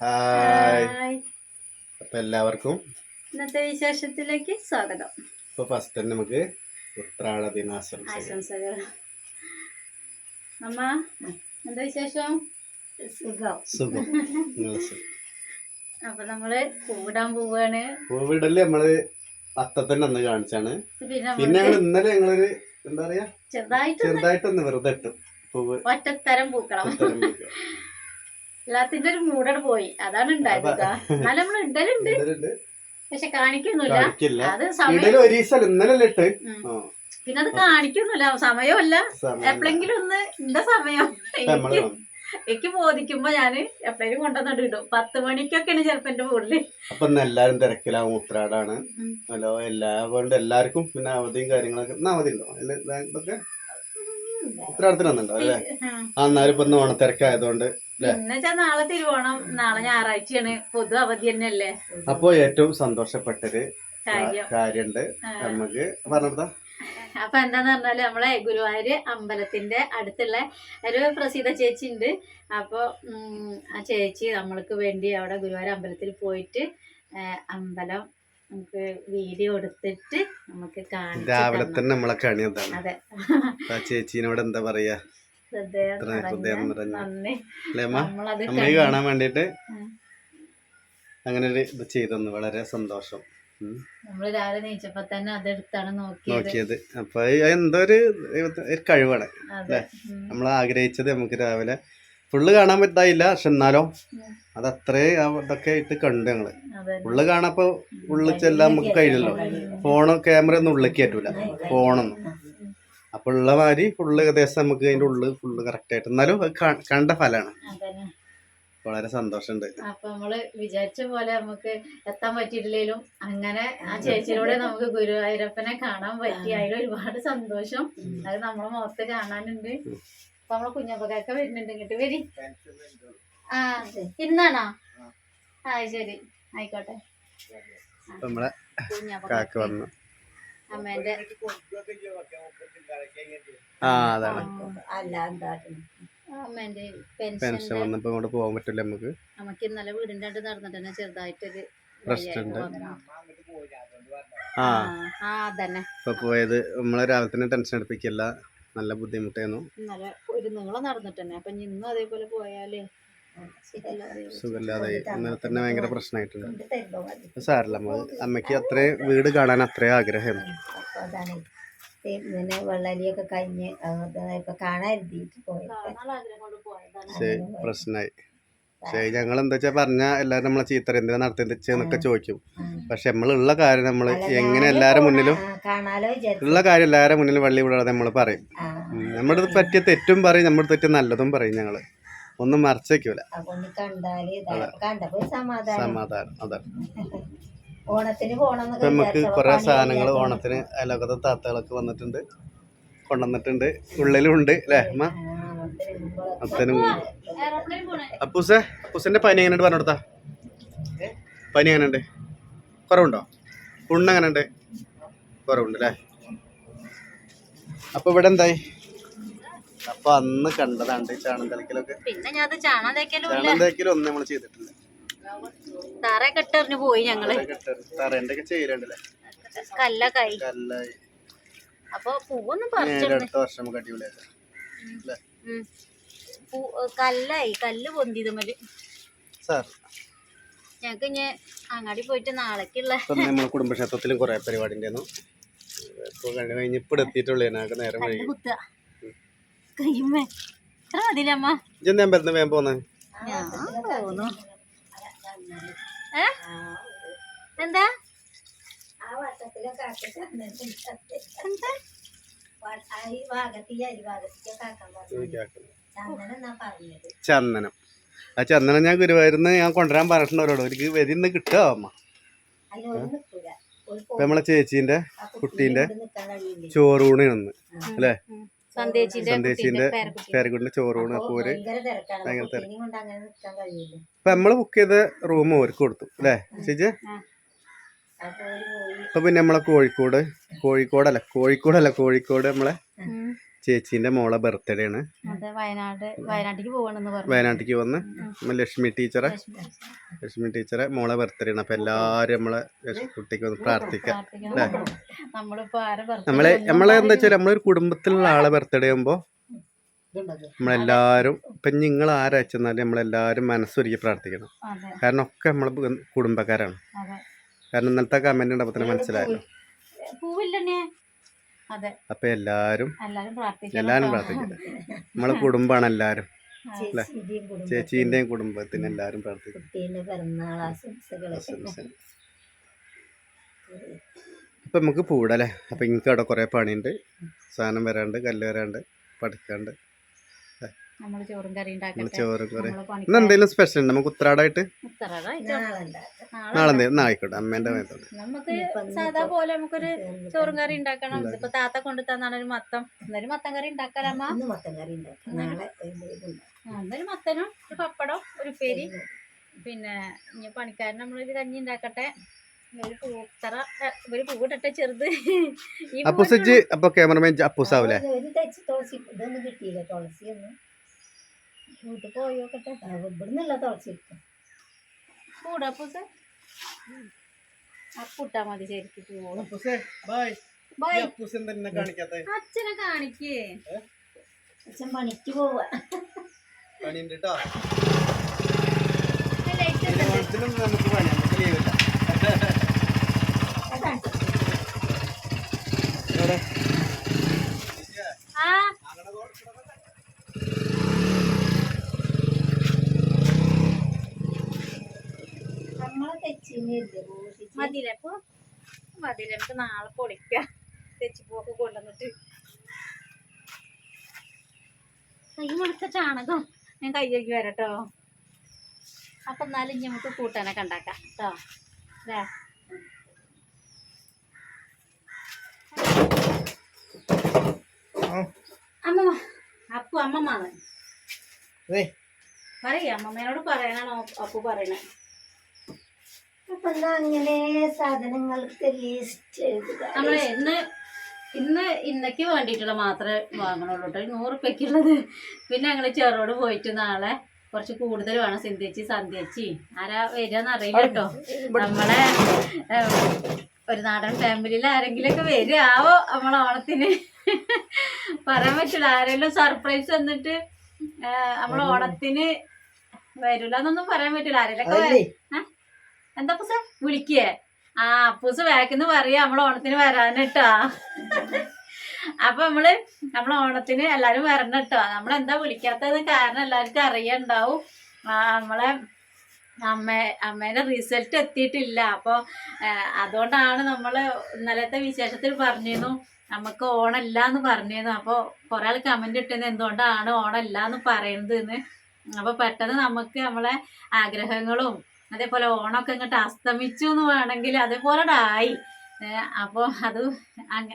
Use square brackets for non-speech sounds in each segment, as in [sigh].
Hi. അപ്പൊ എല്ലാവർക്കും ഇന്നത്തെ വിശേഷത്തിലേക്ക് സ്വാഗതം. ഇപ്പൊ ഫസ്റ്റ് തന്നെ നമുക്ക് ഉത്രാട ദിനാശംസകൾ. ആശംസകൾ. അമ്മ എന്താ വിശേഷം? സുഖം. സുഖം. [laughs] അപ്പൊ നമ്മൾ പൂവിടാൻ പോവാണ്. കോവിഡിൽ നമ്മൾ അത്തത്തന്നെ അന്ന് കാണിച്ചാണ്. പിന്നെ ഞങ്ങൾ ഇന്നലെ ഞങ്ങളൊരു എന്താ പറയാ? ചെറുതായിട്ട് ചെറുതായിട്ടൊന്ന് വെറുതെ ഇട്ടു പൂവ്. ഒറ്റത്തരം പൂക്കൾ. എല്ലാത്തിന്റെ ഒരു മൂടട് പോയി. അതാണ് ഉണ്ടായത് എന്നാലും നമ്മൾ ഇടലുണ്ട്. പക്ഷെ കാണിക്കൊന്നുമില്ല. അത് സമയം പിന്നെ അത് കാണിക്കൊന്നുമില്ല. സമയമല്ല. സമയം എപ്പോഴെങ്കിലും ഒന്ന് എന്റെ സമയം. എനിക്ക് എനിക്ക് ബോധിക്കുമ്പോ ഞാൻ എപ്പോഴും കൊണ്ടുവന്നിട്ട് ഇടും. പത്ത് മണിക്കൊക്കെയാണ് ചെലപ്പോ എന്റെ വീട്ടിൽ അപ്പൊ എല്ലാരും തിരക്കിലാവും. ഉത്രാടാണ്. ഹലോ എല്ലാ എല്ലാവർക്കും പിന്നെ അവധിയും കാര്യങ്ങളൊക്കെ ഇന്ന് അവധി ഉണ്ടോ ഇതൊക്കെ അല്ലേ? ആ എന്നാലും ഇപ്പൊ ഇന്ന് ഓണത്തിരക്കായതുകൊണ്ട് നാളെ തിരുവോണം. നാളെ ഞായറാഴ്ചയാണ്. പൊതു അവധി തന്നെയല്ലേ? അപ്പൊ ഏറ്റവും സന്തോഷപ്പെട്ടൊരു കാര്യം. കാര്യണ്ട്. നമുക്ക് പറഞ്ഞാ അപ്പൊ എന്താന്ന് പറഞ്ഞാൽ നമ്മളെ ഗുരുവായൂര് അമ്പലത്തിന്റെ അടുത്തുള്ള ഒരു പ്രസിദ്ധ ചേച്ചി ഉണ്ട് അപ്പൊ ആ ചേച്ചി നമ്മൾക്ക് വേണ്ടി അവിടെ ഗുരുവായൂർ അമ്പലത്തിൽ പോയിട്ട് അമ്പലം നമുക്ക് വീഡിയോ എടുത്തിട്ട് നമുക്ക് രാവിലെ തന്നു. നമ്മളെ കണി അതാണ്. അതെ. ആ ചേച്ചീനോട് എന്താ പറയാ? ഹൃദയം നിറഞ്ഞ അമ്മയെ കാണാൻ വേണ്ടിട്ട് അങ്ങനെ ഒരു ഇത് ചെയ്തെന്ന് വളരെ സന്തോഷം. ഉം. നമ്മൾ രാവിലെ നീച്ചപ്പോ തന്നെ അതെടുത്താണ് നോക്കിയത്. അപ്പൊ എന്തോ ഒരു കഴിവാണ്. നമ്മൾ ആഗ്രഹിച്ചത് നമുക്ക് രാവിലെ ഫുള്ള് കാണാൻ പറ്റായില്ല പക്ഷെ എന്നാലോ. അത് അത്രേ ഇട്ട് കണ്ടു ഞങ്ങൾ. ഉള്ളു ഫുള്ള് കാണാപ്പോ ഉള്ളിൽ ചെല്ലാൻ നമുക്ക് കഴിയില്ലല്ലോ. ഫോണ് ക്യാമറ ഒന്നും ഉള്ളിൽ കയറ്റൂല ഫോണൊന്നും. അപ്പൊ ഉള്ള മാതിരി ഫുള്ള് ഏകദേശം നമുക്ക് അതിന്റെ ഉള്ളിൽ ഫുള്ള് കറക്റ്റ് ആയിട്ട്. എന്നാലും അത് കണ്ട ഫലമാണ് വളരെ സന്തോഷമുണ്ട് അപ്പൊ നമ്മൾ വിചാരിച്ച പോലെ നമുക്ക് എത്താൻ പറ്റിയിട്ടില്ലെങ്കിലും അങ്ങനെ ആ ചേച്ചിയിലൂടെ നമുക്ക് ഗുരുവായൂരപ്പനെ കാണാൻ പറ്റി. അതിൽ ഒരുപാട് സന്തോഷം. അത് നമ്മളെ മുഖത്ത് കാണാനുണ്ട്. അപ്പൊ നമ്മളെ കുഞ്ഞപ്പക്കൊക്കെ വരുന്നുണ്ട് ഇങ്ങോട്ട് വരി. ആ ഇന്നാണോ? ആ ശരി. ആയിക്കോട്ടെ. കുഞ്ഞപ്പ വന്നു. അമ്മേന്റെ ആ അതാണ്. അമ്മേന്റെ പെൻഷൻ പെൻഷൻ വന്നപ്പോ ഇങ്ങോട്ട് പോകാൻ പറ്റില്ല നമുക്ക്. നമുക്ക് ഇന്നലെ വീടിന്റെ അടുത്ത് നടന്നിട്ട് തന്നെ ചെറുതായിട്ടൊരു. വന്നു. ആ. ഇപ്പൊ പോയത് നമ്മളെ രാവിലെ തന്നെ ടെൻഷൻ എടുപ്പിക്കില്ല. നല്ല ബുദ്ധിമുട്ടായിരുന്നു. ഇന്നലെ ഒരു നീളം നടന്നിട്ട് തന്നെ അപ്പൊ ഇന്നും അതേപോലെ പോയാലേ സുഖമില്ലാതെ ഇന്നലെ തന്നെ ഭയങ്കര പ്രശ്നമായിട്ടുണ്ട് അത് അമ്മയ്ക്ക് അത്രയും വീട് കാണാൻ അത്രയും ആഗ്രഹമായിരുന്നു അതാണ് പിന്നെ വെള്ളരിയൊക്കെ കഴിഞ്ഞ് ഇപ്പൊ കാണാതിരുത്തിയിട്ട് പോയത്. പ്രശ്നമായി പക്ഷേ ഞങ്ങൾ എന്താ വെച്ചാൽ പറഞ്ഞാൽ എല്ലാവരും നമ്മളെ ചീത്തറ എന്തിനാ നടത്തിയെന്നൊക്കെ ചോദിക്കും. പക്ഷെ നമ്മളുള്ള കാര്യം നമ്മൾ എങ്ങനെ എല്ലാവരും മുന്നിലും ഉള്ള കാര്യം എല്ലാവരും മുന്നിൽ വള്ളി വിടാതെ നമ്മൾ പറയും. നമ്മുടെ പറ്റിയ തെറ്റും പറയും നമ്മുടെ തെറ്റ് നല്ലതും പറയും ഞങ്ങൾ ഒന്നും മറച്ചു വെക്കൂല. അപ്പൊ ഒന്ന് കണ്ടാൽ ഇതാ കണ്ടപ്പോ ഒരു സമാധാനം. സമാധാനം അതാണ്. [laughs] ഓണത്തിന് പോണം ഇപ്പൊ നമുക്ക് കുറെ സാധനങ്ങൾ ഓണത്തിന് അയലോക്കത്തെ താത്തകളൊക്കെ വന്നിട്ടുണ്ട്. കൊണ്ടുവന്നിട്ടുണ്ട്. ഉള്ളിലും ഉണ്ട് അല്ലേ അമ്മ? അത്തനും എയർപ്ലെയിൻ പോണേ അപ്പൂസെ അപ്പൂസിന്റെ പനി എങ്ങനെയുണ്ട് പറഞ്ഞെടുത്താ പനി എങ്ങനെയുണ്ട്? കുറവുണ്ടോ? പുണ്ണ് എങ്ങനെയുണ്ട്? കുറവുണ്ട് അല്ലേ? അപ്പൊ ഇവിടെ എന്തായി? അപ്പൊ അന്ന് കണ്ടതാണ്ട് ചാണം തേക്കലൊക്കെ പിന്നെ ഞാൻ അത് ചാണാൻ തേക്കലും ഇല്ല ചാണം തളിക്കലും ഒന്നും നമ്മൾ ചെയ്തിട്ടില്ല. തറയൊക്കെ കെട്ടറിന് പോയി ഞങ്ങൾ. കല്ലൊക്കായി. കല്ലായി. അപ്പൊ പൂവൊന്നും അല്ലേ? കല്ലായി. കല്ല് പൊന്തിയത് മതി. സാർ. ഞങ്ങക്ക് ഇനി അങ്ങാടി പോയിട്ട് നാളേക്കുള്ള ഇപ്പം നമ്മൾ കുടുംബക്ഷേത്രത്തിലും കുറെ പരിപാടി ഉണ്ടായിരുന്നു കഴിഞ്ഞ് എത്തിയിട്ടുള്ളൂ. ഞങ്ങൾക്ക് നേരം കുത്തുക. കയ്യുമ്മേ എത്ര മതിയില്ല അമ്മ ഇജെന്താ വരുന്നത് വേഗം പോകുന്നത് ഞാൻ പോന്നു. ഏ? എന്താ? എന്താ? ചന്ദനം ആ ചന്ദനം ഞാൻ ഗുരുവായൂരിന്ന് ഞാൻ കൊണ്ടുവരാൻ പറഞ്ഞിട്ടുണ്ടവരോട് എനിക്ക് വരിന്ന് കിട്ടുക അമ്മ? നമ്മളെ ചേച്ചീന്റെ കുട്ടീന്റെ കുട്ടീന്റെ കൊണ്ട് നിൽക്കാൻ കഴിയില്ല? ചോറൂണ് നിന്ന് അല്ലേ? സന്ദേശിന്റെ സന്ദേശിന്റെ കുട്ടീന്റെ പേരക്കുട്ടി പേരക്കുട്ടിന്റെ ചോറൂണ് അപ്പൊ പോര് ഭയങ്കര കഴിയില്ല ഇപ്പം നമ്മൾ ബുക്ക് ചെയ്ത റൂം ഓർക്ക് കൊടുത്തു അല്ലേ? ചേച്ചി അപ്പൊ പിന്നെ നമ്മളെ കോഴിക്കോട് കോഴിക്കോടല്ല കോഴിക്കോടല്ല കോഴിക്കോട് നമ്മളെ. ചേച്ചീന്റെ മോളെ ബർത്ത്ഡേ ആണ്. വയനാട് വയനാട്ടിലേക്ക് പോകണമെന്ന് പറഞ്ഞു. വയനാട്ടിലേക്ക് വന്ന് ലക്ഷ്മി ടീച്ചറെ ലക്ഷ്മി ടീച്ചറെ. മോളെ ബർത്ത്ഡേ ആണ്. അപ്പം എല്ലാവരും നമ്മളെ കുട്ടിക്ക് വന്ന് പ്രാർത്ഥിക്കാം. ആരെ നമ്മളെ നമ്മളെ എന്താ വെച്ചാൽ നമ്മളൊരു കുടുംബത്തിലുള്ള ആളെ ബർത്ത്ഡേ ആകുമ്പോൾ നമ്മളെല്ലാരും ഇപ്പം നിങ്ങൾ ആരാച്ചെന്നാലും നമ്മളെല്ലാരും മനസ്സൊരുക്കി പ്രാർത്ഥിക്കണം. കാരണം ഒക്കെ നമ്മളെ കുടുംബക്കാരാണ്. കാരണം ഇന്നലത്തെ കമന്റ് ഉണ്ടപ്പോൾ തന്നെ മനസ്സിലായല്ലോ. അപ്പം എല്ലാരും എല്ലാരും പ്രാർത്ഥിക്കണം. നമ്മളെ കുടുംബമാണ് എല്ലാരും. കുടുംബ ചേച്ചീന്റെയും കുടുംബത്തിന് എല്ലാരും പ്രാർത്ഥിക്കും. അപ്പൊ നമുക്ക് പൂടല്ലേ അപ്പൊ എനിക്ക് അവിടെ കുറേ പണിയുണ്ട്. സാധനം വരാണ്ട് കല്ല് വരാണ്ട് പഠിക്കാണ്ട് ചോറും കറി. ഉണ്ടാക്കട്ടെ സ്പെഷ്യൽ ഉണ്ട്? നമുക്ക് ഉത്തരാടായിട്ട് നാളെ ആയിക്കോട്ടെ. അമ്മേന്റെ നമുക്ക് സാധാ പോലെ നമുക്കൊരു ചോറും കറി ഉണ്ടാക്കണം. ഉണ്ടാക്കാം. താത്ത കൊണ്ടു തന്നാണ് ഒരു മത്തം. കറി ഉണ്ടാക്കാലമ്മ. മത്തനും ഒരു പപ്പടം ഒരു പേരി പിന്നെ ഇനി പണിക്കാരൻ നമ്മളൊരു കഞ്ഞി ഉണ്ടാക്കട്ടെ. അപ്പൂസച്ച് അപ്പോൾ ക്യാമറമാൻ അപ്പൂസാവൂലേ? തുളസി ഇതൊന്നും കിട്ടിയില്ല. തുളസി ഒന്നും വീട്ടിൽ പോയി നോക്കട്ടെ തുളസി തുളച്ചിരിക്കും. കൂടപ്പൂസ് അപ്പിട്ടാ മതി ശരിക്കും അച്ഛനെ കാണിക്കേ. അച്ഛൻ പണിക്ക് പോവാ. പണിയുണ്ട് കേട്ടോ നമുക്ക് പണി നമുക്ക് ലീവില്ല ആ അപ്പൊ മതിയില്ല നമുക്ക് നാളെ പൊളിക്കാം. തെച്ചിപ്പൂവൊക്കെ കൊണ്ടുവന്നിട്ട്. കൈ മുളിച്ച ചാണകം ഞാൻ കൈയ്യൊക്കെ വരട്ടോ അപ്പൊ എന്നാലും ഇനി നമുക്ക് കൂട്ടാനൊക്കെ ഉണ്ടാക്കാം കേട്ടോ അല്ലേ അമ്മ അപ്പു അമ്മമാണ് പറയാ അമ്മമ്മേനോട് പറയാനാണോ അപ്പു പറയണേ? അപ്പൊ എന്നാ അങ്ങനെ സാധനങ്ങൾക്ക് ലിസ്റ്റ് എഴുതുക ഇന്ന് ഇന്ന് ഇന്നക്ക് വേണ്ടിയിട്ടുള്ള മാത്രമേ വാങ്ങണുള്ളൂ കേട്ടോ നൂറ് ഉള്ളത് പിന്നെ ഞങ്ങൾ ചെറുതോട് പോയിട്ട് നാളെ കുറച്ച് കൂടുതൽ വേണം. സിന്ധിച്ചി സന്ധ്യച്ചി. ആരാ വരികയെന്ന് അറിയില്ല കേട്ടോ നമ്മളെ ഒരു നാടൻ ഫാമിലിയിൽ ആരെങ്കിലുമൊക്കെ വരികയാവോ നമ്മളെ ഓണത്തിന്? പറയാൻ പറ്റില്ല. ആരെങ്കിലും സർപ്രൈസ് വന്നിട്ട് നമ്മളെ ഓണത്തിന് വരില്ല എന്നൊന്നും പറയാൻ പറ്റില്ല. ആരെങ്കിലൊക്കെ വ- എന്താ പൂസ? വിളിക്കേ. ആ പൂസ വേക്കെന്ന് പറയാ നമ്മളെ ഓണത്തിന് വരാനിട്ടാ അപ്പൊ നമ്മൾ നമ്മളെ ഓണത്തിന് എല്ലാരും വരണം കേട്ടോ നമ്മളെന്താ വിളിക്കാത്തത് കാരണം എല്ലാവർക്കും അറിയണ്ടാവും. നമ്മളെ അമ്മ അമ്മേന്റെ റിസൾട്ട് എത്തിയിട്ടില്ല. അപ്പോൾ അതുകൊണ്ടാണ് നമ്മൾ ഇന്നലത്തെ വിശേഷത്തിൽ പറഞ്ഞിരുന്നു. നമുക്ക് ഓണല്ല എന്ന് പറഞ്ഞിരുന്നു. അപ്പോൾ കുറേ ആൾ കമന്റ് ഇട്ടിരുന്നു. എന്തുകൊണ്ടാണ് ഓണല്ല എന്ന് പറയുന്നത് എന്ന് അപ്പോൾ പെട്ടെന്ന് നമുക്ക് നമ്മളെ ആഗ്രഹങ്ങളും അതേപോലെ ഓണമൊക്കെ ഇങ്ങോട്ട് അസ്തമിച്ചു എന്ന് വേണമെങ്കിൽ അതേപോലെ ആയി. അപ്പോൾ അത് അങ്ങ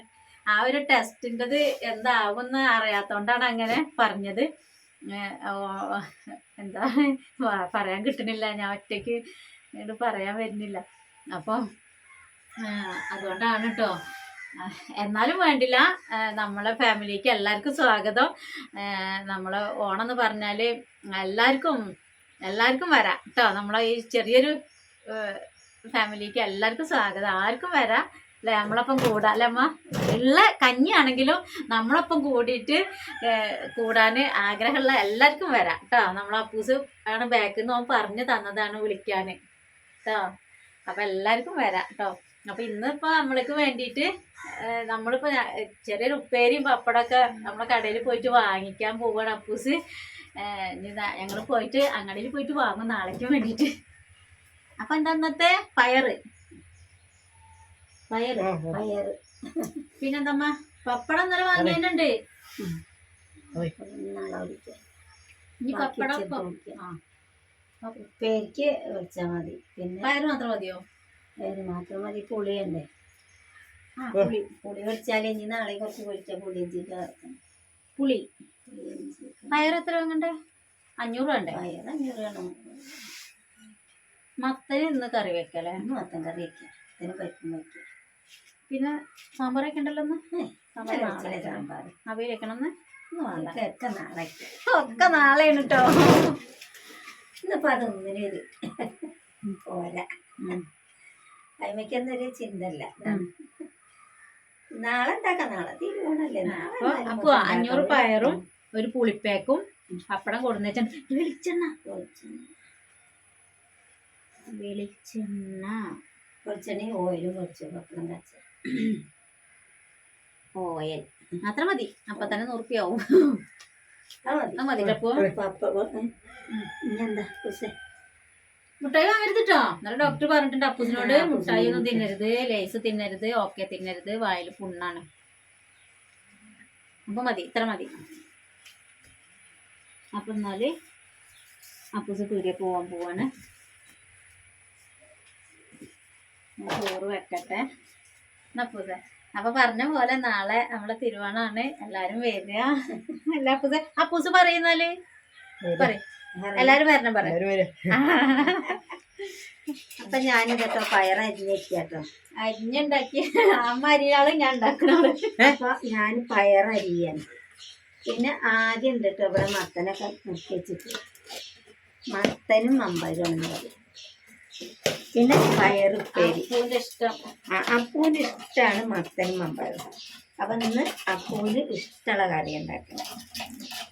ആ ഒരു ടെസ്റ്റിന്റെത് എന്താവുമെന്ന് അറിയാത്തോണ്ടാണ് അങ്ങനെ പറഞ്ഞത്. എന്താ പറയാൻ കിട്ടണില്ല. ഞാൻ ഒറ്റയ്ക്ക് പറയാൻ വരുന്നില്ല. അപ്പോൾ അതുകൊണ്ടാണ് കേട്ടോ എന്നാലും വേണ്ടില്ല. നമ്മളെ ഫാമിലിക്ക് എല്ലാവർക്കും സ്വാഗതം. നമ്മൾ ഓണം എന്ന് പറഞ്ഞാൽ എല്ലാവർക്കും എല്ലാവർക്കും വരാം കേട്ടോ. നമ്മളെ ഈ ചെറിയൊരു ഫാമിലിക്ക് എല്ലാവർക്കും സ്വാഗതം. ആർക്കും വരാം? അല്ലെ? നമ്മളൊപ്പം കൂടാം അല്ലേ അമ്മ? ഉള്ള കഞ്ഞിയാണെങ്കിലും നമ്മളൊപ്പം കൂടിയിട്ട് കൂടാൻ ആഗ്രഹമുള്ള എല്ലാവർക്കും വരാം കേട്ടോ. നമ്മളെ അപ്പൂസ് ആണ് ബാക്കിൽ നിന്ന് അവൻ പറഞ്ഞു തന്നതാണ് വിളിക്കാൻ കേട്ടോ. അപ്പം എല്ലാവർക്കും വരാം കേട്ടോ. അപ്പം ഇന്നിപ്പോൾ നമ്മൾക്ക് വേണ്ടിയിട്ട് നമ്മളിപ്പോൾ ചെറിയൊരു ഉപ്പേരിയും പപ്പടമൊക്കെ നമ്മളെ കടയിൽ പോയിട്ട് വാങ്ങിക്കാൻ പോവുകയാണ് അപ്പൂസ്. ഞങ്ങൾ പോയിട്ട് അങ്ങടയിൽ പോയിട്ട് വാങ്ങും നാളേക്ക് വേണ്ടിട്ട്. അപ്പൊ എന്താ അന്നത്തെ പയറ്. പയറ് പയറ്. പിന്നെന്താമ്മ? പപ്പടം ഇന്നലെ വാങ്ങിയതിനുണ്ട്. വിളിക്കാം. ഇനി പപ്പടം ഉപ്പേരിക്ക് വെച്ചാൽ മതി. പിന്നെ പയറ് മാത്രം മതിയോ? പയറ് മാത്രം മതി. പുളിയുണ്ട് ആ പുളി. പുളി വെച്ചാൽ ഇനി നാളെ കുറച്ച് പൊരിച്ച പുളി പുളി. പയറ് എത്ര വാങ്ങണ്ടേ? അഞ്ഞൂറ് വേണ്ടേ? പയർ അഞ്ഞൂറ് വേണം. മത്തന് ഇന്ന് കറി വെക്കല്ലേ? മത്തൻ കറി വെക്കാം. ഇതിന് പറ്റും വയ്ക്കാം പിന്നെ സാമ്പാറൊക്കെ ഉണ്ടല്ലോ ഒന്ന് സാമ്പാർ സാമ്പാർ അവയിൽ വെക്കണം എന്ന് ഒന്നും വേണ്ട. ഇതൊക്കെ നാളെ ഒക്കെ നാളെയാണ് കേട്ടോ ഇന്നിപ്പോ അതൊന്നിനൊരു പോരാ. അതിമയ്ക്കൊന്നൊരു ചിന്തല്ല നാളെ ഉണ്ടാക്കാം. നാളെ തിരുവോണല്ലേ നാളെ അപ്പൊ എന്തായാലും അപ്പൊ അഞ്ഞൂറ് പയറും ഒരു പുളിപ്പേക്കും പപ്പടം കൊടുന്നേച്ചാൽ വെളിച്ചെണ്ണ വെളിച്ചെണ്ണ. കുറച്ചെണ്ണ ഓയിലും കുറച്ച് പപ്പടം കച്ച. ഓയിൽ. അത്ര മതി. അപ്പൊ തന്നെ നുറുക്കിയാവും അത് മതി. മുട്ടായി വാങ്ങരുത് കേട്ടോ എന്നാലും ഡോക്ടർ പറഞ്ഞിട്ടുണ്ട് അപ്പൂസിനോട് അപ്പൂസിനോട് മുട്ടായി ഒന്നും തിന്നരുത് ലേസ് തിന്നരുത് ഓക്കെ തിന്നരുത് വായിൽ പുണ്ണാണ്. അപ്പൊ മതി. ഇത്ര മതി. അപ്പൊ എന്നാൽ അപ്പൂസ് പീടിയ പോവാൻ പോവാണ്. ഞാൻ ചോറ് വെക്കട്ടെ. അപ്പൂസെ അപ്പൊ പറഞ്ഞ പോലെ നാളെ നമ്മളെ തിരുവോണാണ്. എല്ലാരും വരിക. അല്ല അപ്പൂസ് അപ്പൂസ് പറയുന്നാൽ പറയും. എല്ലാരും വരണം പറയാം. അപ്പൊ ഞാനിതട്ടോ പയറരിഞ്ഞേക്കാട്ടോ അരിഞ്ഞുണ്ടാക്കി അമ്മ അരിയാളും ഞാൻ ഉണ്ടാക്കണോൾ അപ്പൊ ഞാൻ പയറരിയാണ് പിന്നെ ആദ്യം ഉണ്ട് കേട്ടോ ഇവിടെ മത്തനൊക്കെ മുക്കി വെച്ചിട്ട് മത്തനും മമ്പഴമാണ് പറയും പിന്നെ പയറുപ്പേരി അപ്പൂന്റെ ഇഷ്ടം. ആ, അപ്പൂന് ഇഷ്ടമാണ് മത്തനും അമ്പഴം അപ്പൊ ഇന്ന് അപ്പൂന് ഇഷ്ടമുള്ള കറി ഉണ്ടാക്കണം.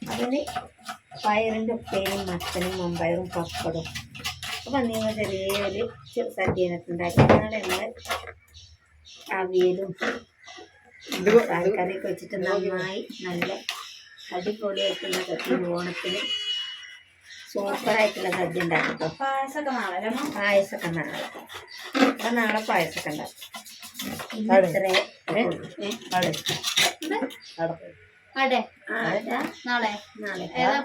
അതിന് പയറിന്റെ ഉപ്പേരും മത്തനും മമ്പയറും പപ്പടും. അപ്പൊ നിങ്ങൾ ചെറിയൊരു സദ്യനൊക്കെ ഉണ്ടാക്കി ഞങ്ങൾ അവിയലും കറിയൊക്കെ വെച്ചിട്ട് നന്നായി നല്ല അടിപൊളിയായിട്ടുള്ള സദ്യ ഓണത്തിന്. സൂപ്പറായിട്ടുള്ള സദ്യ ഉണ്ടാക്കും കേട്ടോ പായസമൊക്കെ നാളെ? പായസമൊക്കെ നാളെ. അപ്പൊ നാളെ പായസമൊക്കെ ഉണ്ടാക്കും. ഇത്രേ? അടെ നാളെ. നാളെ. ഏതാ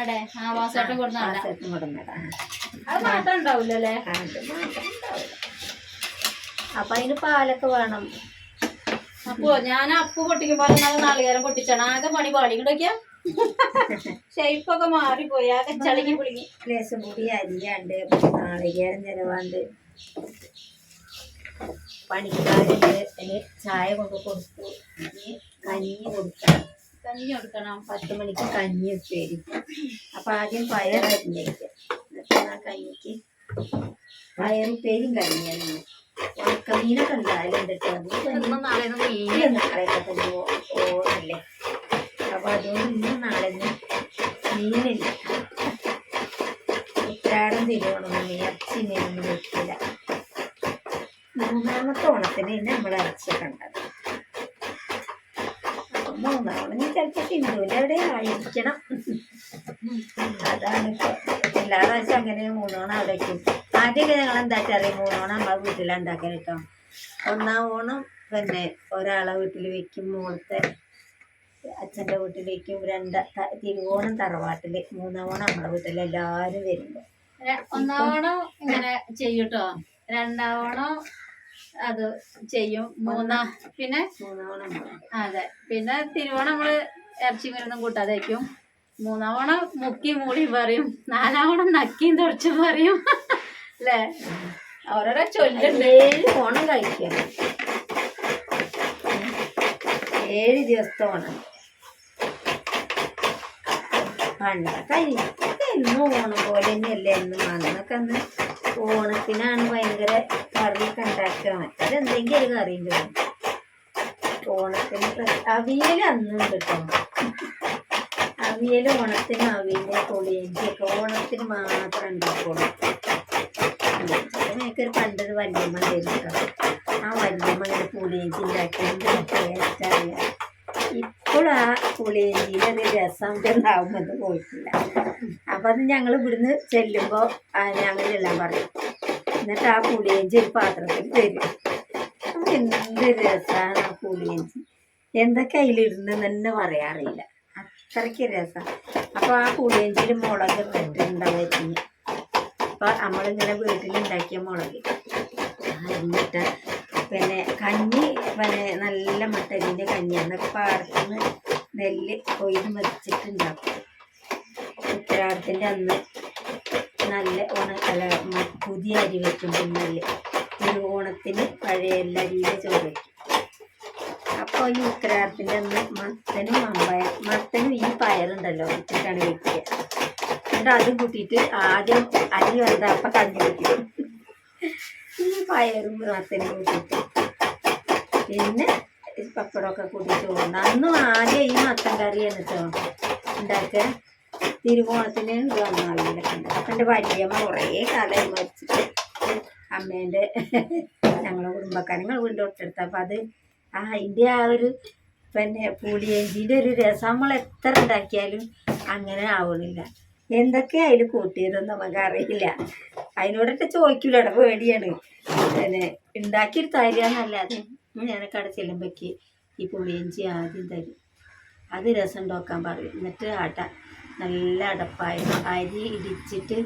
അടെ ആ വാസോട്ടം അത് മാത്രം ഉണ്ടാവില്ലല്ലേ. അപ്പൊ അതിന് പാലൊക്കെ വേണം. അപ്പോ ഞാൻ അപ്പു പൊട്ടിക്കുമ്പോ നാളെ നാളികേരം പൊട്ടിച്ചാണ്. ആകെ പണി പാളി. ഇങ്ങോട്ടൊക്കെയാ ഷെയ്പ്പൊക്കെ മാറിപ്പോയി. ആകെ ചളിങ്ങി പുളിങ്ങി. ലേശം കൂടി അരിയാണ്ട് നാളികേരം ചെലവാണ്ട് പണിക്കാരുണ്ട് അതിന് ചായ കൊണ്ട് കൊടുത്തു. ഇനി കഞ്ഞി കൊടുക്കണം. കഞ്ഞി കൊടുക്കണം? പത്ത് മണിക്ക് കഞ്ഞി ഉപ്പേരി അപ്പൊ ആദ്യം പയർ അരിഞ്ഞേക്കാം എന്നിട്ട് ആ കഞ്ഞിക്ക് പയറുപ്പേരും കഞ്ഞിയാണ് ഉണക്കമീനൊക്കെ ഇല്ല. നാളെയൊക്കെ തന്നെ ഓണല്ലേ അപ്പൊ അതുകൊണ്ട് ഇന്നും നാളെ മീനില്ല. നമ്മളെ ഉണ്ടാക്കാൻ കേട്ടോ. ഒന്നാം ഓണം പിന്നെ ഒരാളെ വീട്ടിൽ വെക്കും മോളത്തെ അച്ഛന്റെ വീട്ടിൽ വെക്കും രണ്ടാ തിരുവോണം തറവാട്ടിൽ മൂന്നാം ഓണം നമ്മുടെ വീട്ടിൽ എല്ലാവരും വരുമ്പോൾ ഒന്നാം ഓണം ഇങ്ങനെ ചെയ്യൂട്ടോ രണ്ടാവണം അത് ചെയ്യും മൂന്നാ പിന്നെ മൂന്നാം ഓണം അതെ പിന്നെ തിരുവോണം നമ്മൾ ഇറച്ചി മരുന്നും കൂട്ടാതെ വയ്ക്കും മൂന്നാവണം മുക്കി മൂടി പറയും നാലാവണം നക്കിയും തുടച്ചും പറയും. [laughs] അല്ലേ? ഓരോരോ ചൊല്ലുണ്ട് കഴിക്കാം. ഏഴ് ദിവസത്തെ പണ്ടൊക്കെ എന്നും ഓണം പോലെ തന്നെയല്ലേ എന്നും അന്നൊക്കെ അന്ന് ഓണത്തിനാണ് ഭയങ്കര കറിയൊക്കെ ഉണ്ടാക്കുക. മറ്റത് എന്തെങ്കിലും ഒരു കറിയും ചോദിക്കും ഓണത്തിന് അവിയൽ അന്നും കിട്ടും അവിയൽ ഓണത്തിന് അവിയൽ പുളിയഞ്ചിയൊക്കെ ഓണത്തിന് മാത്രം ഉണ്ടാക്കുള്ളൂ. എനിക്കൊരു പണ്ടൊരു വല്യമ്മ ഉണ്ടായിരുന്നു ആ വല്യമ്മ ഇങ്ങനെ പുളിയഞ്ചി ഉണ്ടാക്കി എന്തൊരു ടേസ്റ്റ് അറിയാം ഇപ്പോഴും ആ പുളിയഞ്ചിയുടെ ഒരു രസം ഉണ്ടാവുന്നത് പോയിട്ടില്ല. അപ്പൊ അത് ഞങ്ങൾ ഇവിടുന്ന് ചെല്ലുമ്പോൾ ഞങ്ങൾ എല്ലാം പറയും എന്നിട്ട് ആ പുളിയഞ്ചി ഒരു പാത്രത്തിൽ തരും. എന്ത് രസമാണ് ആ പുളിയഞ്ചി. എന്തൊക്കെ അതിലിരുന്ന് തന്നെ പറയാറില്ല അത്രയ്ക്ക് രസം. അപ്പോൾ ആ പുളിയഞ്ചിയിൽ മുളക് ഇട്ടിട്ടുണ്ടാവും അപ്പൊ നമ്മളിങ്ങനെ വീട്ടിലുണ്ടാക്കിയ മുളക്. എന്നിട്ട് പിന്നെ കഞ്ഞി പിന്നെ നല്ല മട്ടരിന്റെ കഞ്ഞിയാണ്. പാടത്തുനിന്ന് നെല്ല് കൊയ്ത് മരിച്ചിട്ടുണ്ടാക്കും ഉത്തരാടത്തിന്റെ അന്ന് നല്ല ഓണ അല്ല മ- പുതിയ അരി വയ്ക്കും നെല്ല് ഒരു ഓണത്തിന് പഴയ എല്ലാ രീതിയിൽ ചോറ് വയ്ക്കും അപ്പോൾ ഈ ഉത്തരാടത്തിന്റെ അന്ന് മത്തനും അമ്പയർ മത്തനും ഈ പയറുണ്ടല്ലോ ഉച്ചക്കാണ് വെക്കുക. എന്നിട്ട് അതും കൂട്ടിയിട്ട് ആദ്യം അരി വെന്തപ്പം കഞ്ഞി വെക്കും പിന്നെ പയറും മത്തനും കൂട്ടിയിട്ട്. പിന്നെ പപ്പടമൊക്കെ കൂട്ടിയിട്ട് കൊണ്ട് അന്നും ആദ്യം ഈ മത്തൻ കറിയാണ് കേട്ടോ ഉണ്ടാക്കുക തിരുവോണത്തിന് നന്നാവില്ല എന്റെ വലിയമ്മ കുറേ കാലം മരിച്ചിട്ട് അമ്മേന്റെ ഞങ്ങളെ കുടുംബക്കാർ ഞങ്ങൾ വീണ്ടും തൊട്ടടുത്ത്. അപ്പം അത് ആ അതിന്റെ ആ ഒരു പിന്നെ പുളിയഞ്ചിന്റെ ഒരു രസം നമ്മൾ എത്ര ഉണ്ടാക്കിയാലും അങ്ങനെ ആവണില്ല. എന്തൊക്കെ അതിൽ കൂട്ടിയതെന്ന് നമുക്ക് അറിയില്ല അതിനോടൊക്കെ ചോദിക്കൂലട പേടിയാണ്. പിന്നെ ഉണ്ടാക്കി തരികയെന്നല്ലാതെ ഞാനൊക്കെ അവിടെ ചെല്ലുമ്പോഴേക്ക് ഈ പുളിയഞ്ചി ആദ്യം തരും. അത് രസം ഉണ്ടാക്കാൻ പറയും. എന്നിട്ട് ആട്ട നല്ല അടപ്പായ അരി ഇടിച്ചിട്ട്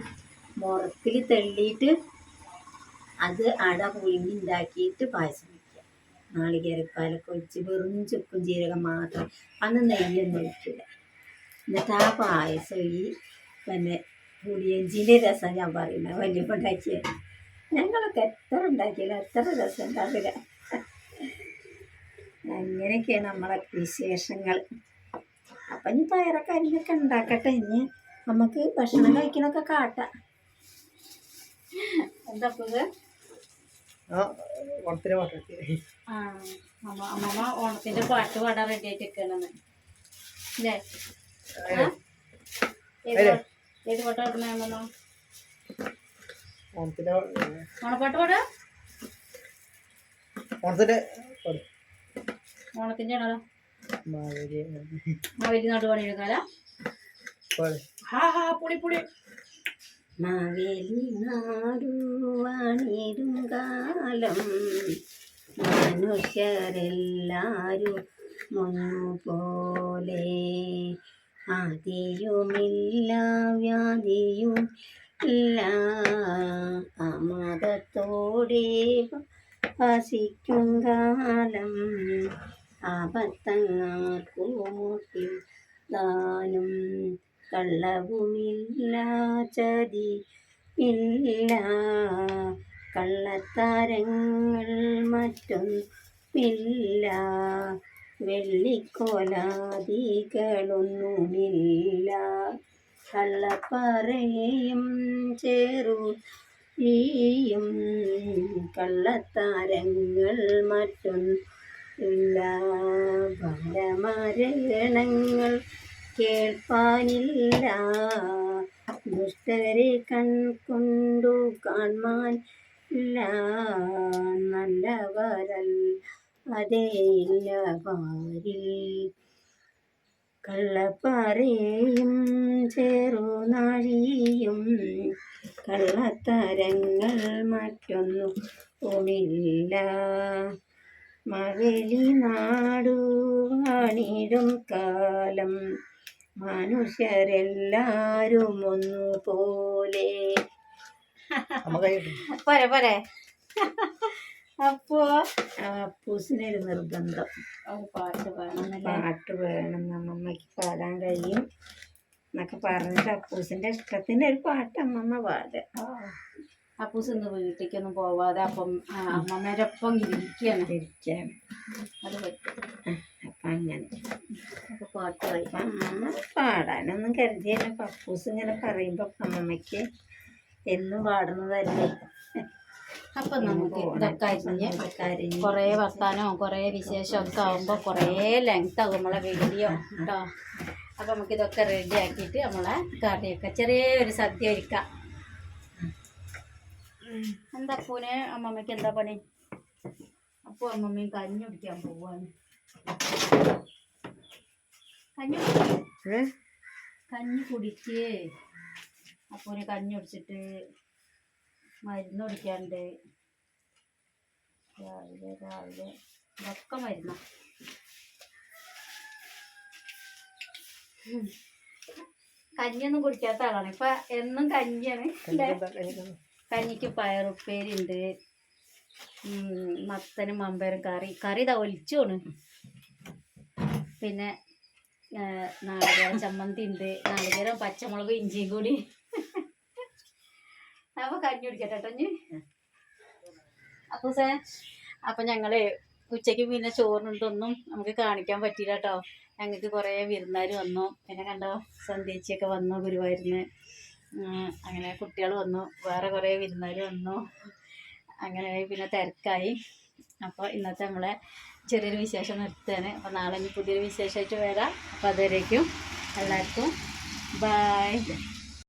മുറത്തിൽ തെള്ളിയിട്ട് അത് അട പുഴുങ്ങി ഉണ്ടാക്കിയിട്ട് പായസം വയ്ക്കുക നാളികേരപ്പാലൊക്കെ ഒഴിച്ച് വെറും ചുക്കും ജീരകം മാത്രം. അന്ന് നെയ്യൊന്നും ഒഴിക്കില്ല എന്നിട്ട് ആ പായസം ഈ പിന്നെ പുളിയഞ്ചിന്റെ രസം ഞാൻ പറയുന്നത് വലിയ ഉണ്ടാക്കിയത് ഞങ്ങളൊക്കെ എത്ര ഉണ്ടാക്കിയാലും എത്ര രസം ഉണ്ടാവില്ല. അങ്ങനെയൊക്കെയാണ് നമ്മളെ വിശേഷങ്ങൾ. അപ്പം ഇനി പയറൊക്കെ അരിഞ്ഞൊക്കെ ഉണ്ടാക്കട്ടെ. ഇനി നമുക്ക് ഭക്ഷണം കഴിക്കണൊക്കെ കാട്ടാം. എന്താ ആ പാട്ട് ആ അമ്മ ഓണത്തിന്റെ പാട്ട് പാടാൻ റെഡി ആയിട്ട് നിൽക്കണെന്ന് അല്ലേ? ഏത് പാ- ഏത് പാട്ടാ പാടുന്നേ അമ്മമ്മ ഓണത്തിന്റെ ഓണപ്പാട്ട് പാടാ ഓണത്തിന്റെ പാട്. ഓണത്തിന്റെ ആണല്ലോ മാവേലി. നാട്ടുപണി എടുക്കാല പാട്. ഹാ ഹാ പുളി പുളി. മാവേലി നാടുവാണിടും കാലം. മനുഷ്യരെല്ലാരും ഒന്നുപോലെ ആദിയുമില്ല വ്യാധിയും ഇല്ല. അമതത്തോടെ വസിക്കും കാലം അബദ്ധങ്ങൾക്കൂട്ടി ദാനം കള്ളവുമില്ല ചതി ഇല്ല കള്ളത്താരങ്ങൾ മറ്റൊന്നുമില്ല വെള്ളിക്കോലാദികളൊന്നുമില്ല. കള്ളപ്പറയും ചേറു ഈയും കള്ളത്താരങ്ങൾ മറ്റൊന്നും ഇല്ല ഭാരമരണങ്ങൾ കേൾപ്പാനില്ല. ദുഷ്ടരെ കൺകൊണ്ടു കാണാൻ ഇല്ല നല്ലവരൽ അതേയില്ല പാരിൽ കള്ളപ്പാറയും ചെറുനാഴിയും കള്ളത്തരങ്ങൾ മറ്റൊന്നും ഒന്നില്ല മവലി നാടു വാണിടും കാലം. മനുഷ്യരെല്ലാരും ഒന്നുപോലെ. പോരെ പോരെ. അപ്പോ അപ്പൂസിനൊരു നിർബന്ധം. ഓ, പാട്ട് വേണം പാട്ട് വേണം അമ്മമ്മക്ക് പാടാൻ കഴിയും എന്നൊക്കെ പറഞ്ഞിട്ട് അപ്പൂസിന്റെ ഇഷ്ടത്തിന് ഒരു പാട്ട് അമ്മമ്മ പാടുക അപ്പൂസ് ഇന്ന് വീട്ടിലേക്കൊന്നും പോവാതെ അപ്പം ഒപ്പം ഇരിക്കുകയാണ് തിരിച്ചാണ് അത് പറ്റും. അപ്പം അങ്ങനെ. അപ്പൊ പാട്ട് പാടി. അപ്പം അമ്മമ്മ പാടാനൊന്നും കരുതിയല്ല. അപ്പൂസ് ഇങ്ങനെ പറയുമ്പോൾ അമ്മമ്മയ്ക്ക് എന്നും പാടുന്നതല്ലേ? അപ്പൊ നമുക്ക് ഇതൊക്കെ അരിഞ്ഞ് കുറേ വർത്താനവും കുറേ വിശേഷമൊക്കെ ആകുമ്പോൾ കുറേ ലെങ്ത് ആകും നമ്മളെ വീഡിയോ കേട്ടോ അപ്പൊ നമുക്ക് ഇതൊക്കെ റെഡി ആക്കിയിട്ട് നമ്മളെ കറിയൊക്കെ ചെറിയൊരു സദ്യ ഒരുക്കാം. എന്താ പൂനെ അമ്മമ്മയ്ക്ക് എന്താ പണി? അപ്പൊ അമ്മമ്മയും കഞ്ഞി കുടിക്കാൻ പോവാണ്. കഞ്ഞി കുടിക്ക്. കഞ്ഞി കുടിക്കേ. അപ്പൂനെ കഞ്ഞി കുടിച്ചിട്ട് മരുന്ന് കുടിക്കാണ്ട് രാവിലെ രാവിലെ. ഇതൊക്കെ മരുന്ന. കഞ്ഞിയൊന്നും കുടിക്കാത്ത ആളാണ്. ഇപ്പൊ എന്നും കഞ്ഞിയാണ്. കഞ്ഞിക്ക് പയറുപ്പേരുണ്ട് മത്തനും മമ്പയറും കറി. കറി ഇതാ ഒലിച്ചോണ് പിന്നെ നാളികേരം ചമ്മന്തി ഉണ്ട് നാളികേരം പച്ചമുളകും ഇഞ്ചിയും കൂടി. അപ്പൊ കഞ്ഞി കുടിക്കട്ടെ കേട്ടോ ഇഞ്ഞി. അപ്പൊ സേ അപ്പൊ ഞങ്ങൾ ഉച്ചയ്ക്ക് പിന്നെ ചോറിനൊന്നും നമുക്ക് കാണിക്കാൻ പറ്റിയില്ല കേട്ടോ ഞങ്ങൾക്ക് കുറേ വിരുന്നാർ വന്നു. പിന്നെ കണ്ടോ സന്ധ്യച്ചിയൊക്കെ വന്നു ഗുരുവായൂരിന്ന്. അങ്ങനെ കുട്ടികൾ വന്നു. വേറെ കുറേ വിരുന്നാർ വന്നു. അങ്ങനെ പിന്നെ തിരക്കായി. അപ്പോൾ ഇന്നത്തെ നമ്മളെ ചെറിയൊരു വിശേഷം നിർത്തുകയാണ്. അപ്പോൾ നാളെ ഇനി പുതിയൊരു വിശേഷമായിട്ട് വരാം. അപ്പോൾ അതുവരേക്കും എല്ലാവർക്കും. ബായ്